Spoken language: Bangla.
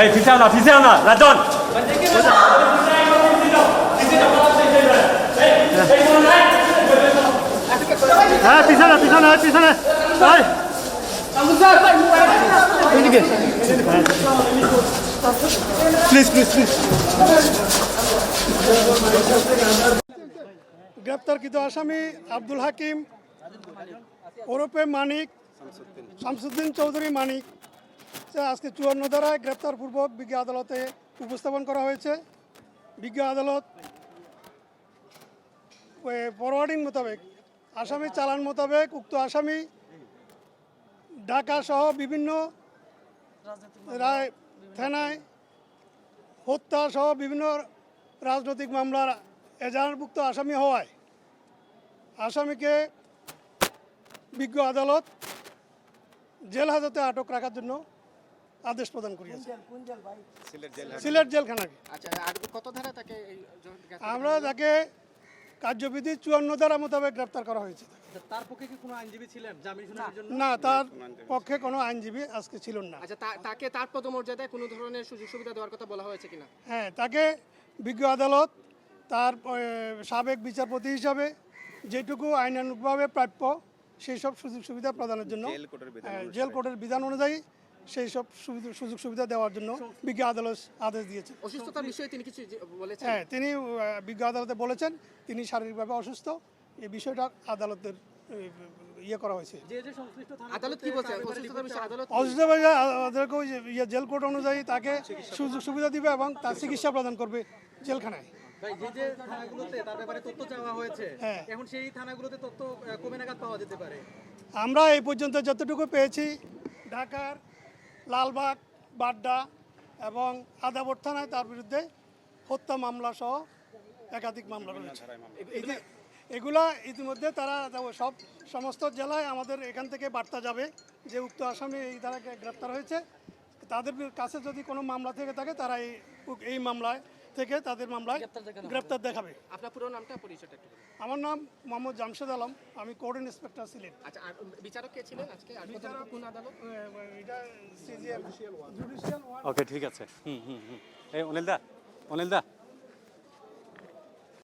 এই পিছাও না পিছাও না রাজন। হ্যাঁ পিছাও না পিছাও না পিছাও না গ্রেপ্তারকৃত আসামি আব্দুল হাকিম, ওরফে মানিক, শামসুদ্দিন চৌধুরী মানিক আজকে চুয়ান্ন ধারায় গ্রেপ্তারপূর্বক বিজ্ঞ আদালতে উপস্থাপন করা হয়েছে। বিজ্ঞ আদালত ফরওয়ার্ডিং মোতাবেক, আসামি চালান মোতাবেক উক্ত আসামি ঢাকা সহ বিভিন্ন রায় থানায় হত্যা সহ বিভিন্ন রাজনৈতিক মামলার এজাহারভুক্ত আসামি হওয়ায় আসামিকে বিজ্ঞ আদালত জেল হাজতে আটক রাখার জন্য আদেশ প্রদান করিয়েছে। সিলেট জেলখানাকে। আচ্ছা আমরা তাকে কার্যবিধি চুয়ান্ন ধারা মোতাবেক গ্রেপ্তার করা হয়েছে তার পক্ষে কি কোনো আইনজীবী ছিলেন জামিন শুনানির জন্য? না তার পক্ষে কোনো আইনজীবী আজকে ছিল না। আচ্ছা তাকে তার পদমর্যাদায় কোনো ধরনের সুযোগ সুবিধা দেওয়ার কথা বলা হয়েছে কিনা? হ্যাঁ তাকে বিজ্ঞ আদালত তার সাবেক বিচারপতি হিসাবে যেটুকু আইনানুগভাবে প্রাপ্য সেই সব সুযোগ সুবিধা প্রদানের জন্য হ্যাঁ, জেল কোর্টের বিধান অনুযায়ী সেই সব সুবিধা- সুযোগ সুবিধা দেওয়ার জন্য বিজ্ঞ আদালত আদেশ দিয়েছে অসুস্থতার বিষয়ে তিনি কিছু বলেছেন? হ্যাঁ তিনি বিজ্ঞ আদালতে বলেছেন তিনি শারীরিকভাবে অসুস্থ এই বিষয়টা আদালতের ইয়ে করা হয়েছে। যে যে সংশ্লিষ্ট থানা আদালত কি বলছে? অসুস্থতার বিষয়ে আদালত অসুস্থ হয়ে আমাদেরকে ওই যে ইয়ে জেল কোর্ট অনুযায়ী তাকে সুযোগ সুবিধা দিবে এবং তার চিকিৎসা প্রদান করবে জেলখানায়। ভাই যে যে থানাগুলোতে তার ব্যাপারে তথ্য চাওয়া হয়েছে হ্যাঁ। এখন সেই থানাগুলোতে তথ্য আহ, কবে নাগাদ পাওয়া যেতে পারে? আমরা এই পর্যন্ত যতটুকু পেয়েছি ঢাকার লালবাগ বাড্ডা এবং আদাবর থানায় তার বিরুদ্ধে হত্যা মামলা সহ একাধিক মামলা রয়েছে। এগুলা ইতিমধ্যে তারা সব সমস্ত জেলায় আমাদের এখান থেকে বার্তা যাবে যে উক্ত আসামি এই দ্বারা গ্রেপ্তার হয়েছে। তাদের কাছে যদি কোনো মামলা থেকে থাকে তারা এই এই মামলায় থেকে তাদের মামলায় গ্রেপ্তার দেখাবে। আপনার পুরো নামটা পরিচয়টা আমার নাম মোহাম্মদ জামশেদ আলম আমি কোর্ট ইন্সপেক্টর ছিলেন আচ্ছা আর বিচারক কে ছিলেন আজকে? আর কোন আদালত? এটা সিজিএম জুডিশিয়াল ওকে ঠিক আছে। হুম হুম হুম। এই অনিল দা অনিল দা।